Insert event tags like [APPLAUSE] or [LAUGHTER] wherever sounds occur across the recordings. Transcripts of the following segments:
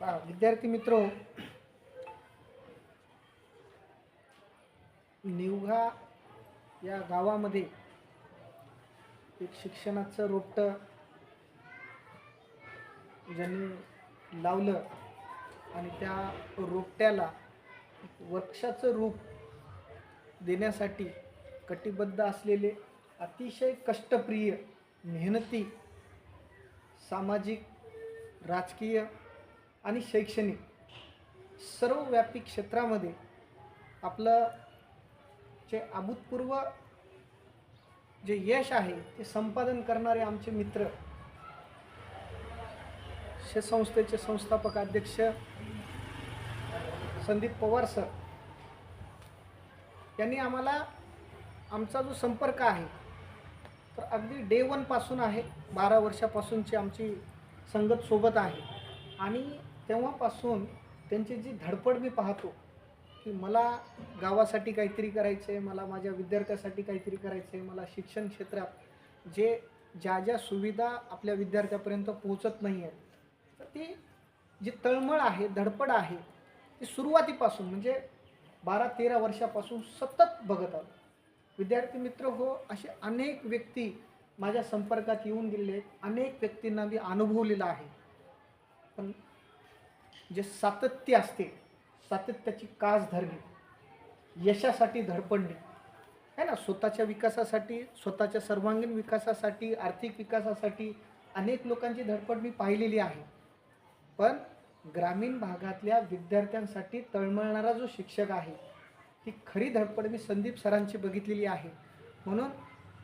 विद्यार्थी मित्र निवघा या गावामध्ये एक शिक्षणाचं रोपटं ज्यांनी लावलं आणि त्या रोपट्याला वृक्षाचं रूप देण्यासाठी कटिबद्ध असलेले अतिशय कष्टप्रिय मेहनती सामाजिक राजकीय आणि शैक्षणिक सर्वव्यापी क्षेत्रामध्ये आपलं जे अभूतपूर्व जे यश आहे ते संपादन करणारे आमचे मित्र शे संस्थेचे संस्थापक अध्यक्ष संदीप पवार सर यांनी आम्हाला आमचा जो संपर्क आहे तर अगदी डे वनपासून आहे बारा वर्षापासूनची आमची संगत सोबत आहे. आणि तेव्हापासून त्यांची जी धडपड मी पाहतो की मला गावासाठी काहीतरी करायचं आहे मला माझ्या विद्यार्थ्यासाठी काहीतरी करायचं आहे मला शिक्षण क्षेत्रात जे ज्या ज्या सुविधा आपल्या विद्यार्थ्यापर्यंत पोहोचत नाही आहेत तर ती जी तळमळ आहे धडपड आहे ती सुरुवातीपासून म्हणजे बारा तेरा वर्षापासून सतत बघत आलो. विद्यार्थी मित्र हो असे अनेक व्यक्ती माझ्या संपर्कात येऊन गेलेले आहेत अनेक व्यक्तींना मी अनुभवलेलं आहे. पण जे सातत्य असते सातत्याची कास धरणे यशासाठी धडपडणे है ना? स्वतःच्या विकासासाठी स्वतःच्या सर्वांगीण विकासासाठी आर्थिक विकासासाठी अनेक लोकांची धडपड मी पाहिलेली आहे. पण ग्रामीण भागातल्या विद्यार्थ्यांसाठी तळमळणारा जो शिक्षक आहे ती खरी धडपड मी संदीप सरांची बघितलेली आहे. म्हणून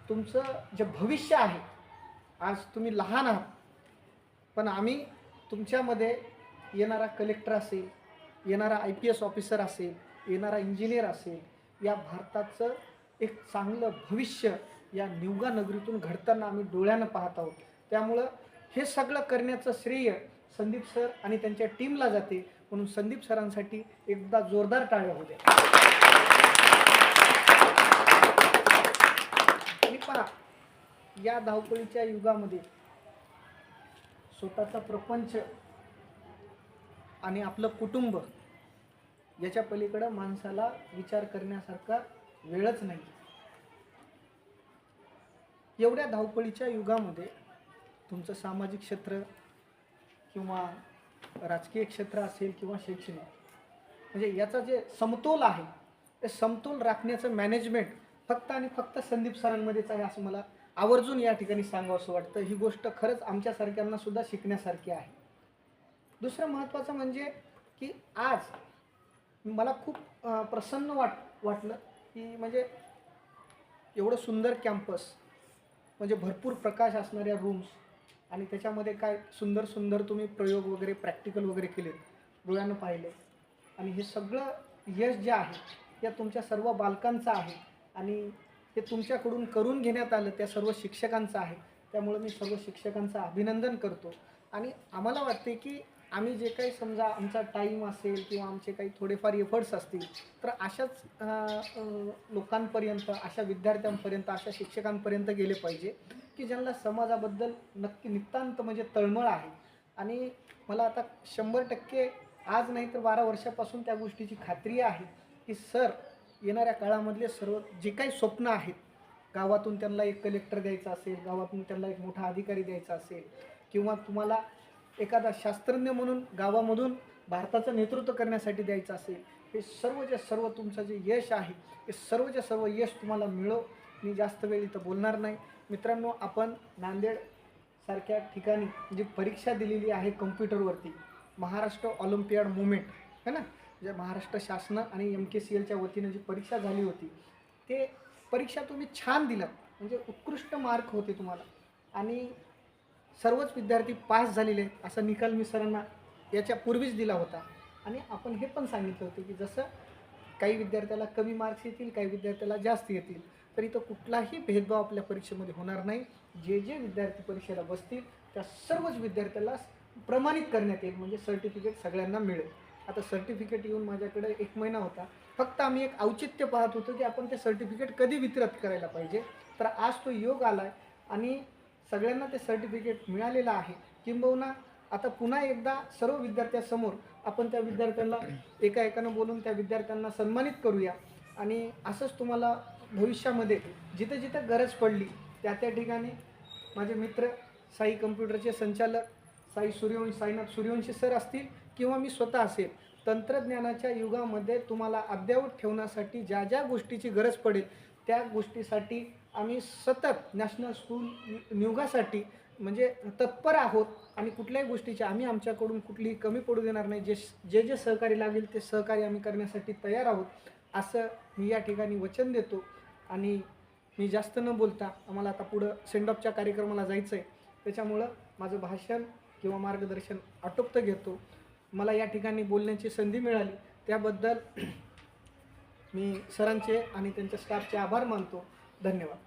तुमचं जे भविष्य आहे आज तुम्ही लहान आहात पण आम्ही तुमच्यामध्ये येणारा कलेक्टर असेल येणारा आय पी एस ऑफिसर असेल येणारा इंजिनियर असेल या भारताचं एक चांगलं भविष्य या निवगा नगरीतून घडताना आम्ही डोळ्यानं पाहत आहोत. त्यामुळं हे सगळं करण्याचं श्रेय संदीप सर आणि त्यांच्या टीमला जाते. म्हणून संदीप सरांसाठी एकदा जोरदार टाळ्या होत्या आणि पहा या धावपळीच्या युगामध्ये स्वतःचा प्रपंच आणि आपलं कुटुंब याच्या पलीकडं माणसाला विचार करण्यासारखा वेळच नाही. एवढ्या धावपळीच्या युगामध्ये तुमचं सामाजिक क्षेत्र किंवा राजकीय क्षेत्र असेल किंवा शैक्षणिक म्हणजे याचा जे समतोल आहे ते समतोल राखण्याचं मॅनेजमेंट फक्त आणि फक्त संदीप सरांमध्येच आहे असं मला आवर्जून या ठिकाणी सांगावं असं वाटतं. ही गोष्ट खरंच आमच्यासारख्यांना सुद्धा शिकण्यासारखी आहे. दुसरं महत्त्वाचं म्हणजे की आज मला खूप प्रसन्न वाट वाटलं की म्हणजे एवढं सुंदर कॅम्पस म्हणजे भरपूर प्रकाश असणाऱ्या रूम्स आणि त्याच्यामध्ये काय सुंदर सुंदर तुम्ही प्रयोग वगैरे प्रॅक्टिकल वगैरे केले डोळ्यानं पाहिले. आणि हे सगळं यश जे आहे या तुमच्या सर्व बालकांचं आहे आणि हे तुमच्याकडून करून घेण्यात आलं त्या सर्व शिक्षकांचं आहे. त्यामुळं मी सर्व शिक्षकांचं अभिनंदन करतो. आणि आम्हाला वाटते की आम्ही जे काही समजा आमचा टाईम असेल किंवा आमचे काही थोडेफार एफर्ट्स असतील तर अशाच लोकांपर्यंत अशा विद्यार्थ्यांपर्यंत अशा शिक्षकांपर्यंत गेले पाहिजे की ज्यांना समाजाबद्दल नक्की नितांत म्हणजे तळमळ आहे. आणि मला आता शंभर टक्के आज नाही तर बारा वर्षापासून त्या गोष्टीची खात्री आहे की सर येणाऱ्या काळामधले सर्व जे काही स्वप्न आहेत गावातून त्यांना एक कलेक्टर द्यायचा असेल गावातून त्यांना एक मोठा अधिकारी द्यायचा असेल किंवा तुम्हाला एखादा शास्त्रज्ञ म्हणून गावामधून भारताचं नेतृत्व करण्यासाठी द्यायचं असेल हे सर्व जे सर्व तुमचं जे यश आहे हे सर्वचे सर्व यश तुम्हाला मिळो मी जास्त वेळ इथं बोलणार नाही. मित्रांनो आपण नांदेड सारख्या ठिकाणी जी परीक्षा दिलेली आहे कम्प्युटरवरती महाराष्ट्र ऑलिम्पियाड मुवमेंट है ना? जे महाराष्ट्र शासन आणि एम के सी एलच्या वतीनं जी परीक्षा झाली होती ते परीक्षा तुम्ही छान दिलं म्हणजे उत्कृष्ट मार्क होते तुम्हाला. आणि सर्वच विद्यार्थी पास झालेले आहेत असा निकाल मी सरांना याच्या पूर्वीच दिला होता. आणि आपण हे पण सांगितलं होतं की जसं काही विद्यार्थ्याला कमी मार्क्स येतील काही विद्यार्थ्याला जास्त येतील तर इथं कुठलाही भेदभाव आपल्या परीक्षेमध्ये होणार नाही. जे जे विद्यार्थी परीक्षेला बसतील त्या सर्वच विद्यार्थ्याला प्रमाणित करण्यात येईल म्हणजे सर्टिफिकेट सगळ्यांना मिळेल. आता सर्टिफिकेट येऊन माझ्याकडे एक महिना होता. फक्त आम्ही एक औचित्य पाहत होतो की आपण ते सर्टिफिकेट कधी वितरित करायला पाहिजे. तर आज तो योग आला आहे आणि सगळ्यांना ते सर्टिफिकेट मिळालेलं आहे. किंबहुना आता पुन्हा एकदा सर्व विद्यार्थ्यासमोर आपण त्या विद्यार्थ्यांना एका एकानं बोलून त्या विद्यार्थ्यांना सन्मानित करूया. आणि असंच तुम्हाला भविष्यामध्ये जिथे जिथं गरज पडली त्या त्या ठिकाणी माझे मित्र साई कम्प्युटरचे संचालक साई सूर्यवंश साईनाथ सूर्यवंशी सर असतील किंवा मी स्वतः असेल तंत्रज्ञानाच्या युगामध्ये तुम्हाला अद्ययावत ठेवण्यासाठी ज्या ज्या गोष्टीची गरज पडेल त्या गोष्टीसाठी आम्ही सतत नॅशनल स्कूल नियोगासाठी म्हणजे तत्पर आहोत आणि कुठल्याही गोष्टीची आम्ही आमच्याकडून कुठलीही कमी पडू देणार नाही. जे जे जे सहकार्य लागेल ते सहकार्य आम्ही करण्यासाठी तयार आहोत असं मी या ठिकाणी वचन देतो. आणि मी जास्त न बोलता आम्हाला आता पुढं सेंडऑफच्या कार्यक्रमाला जायचं आहे त्याच्यामुळं माझं भाषण किंवा मार्गदर्शन आटोपतं घेतो. मला या ठिकाणी बोलण्याची संधी मिळाली. त्याबद्दल [CLEARS THROAT] मी सरांचे आणि त्यांच्या स्टाफचे आभार मानतो. धन्यवाद.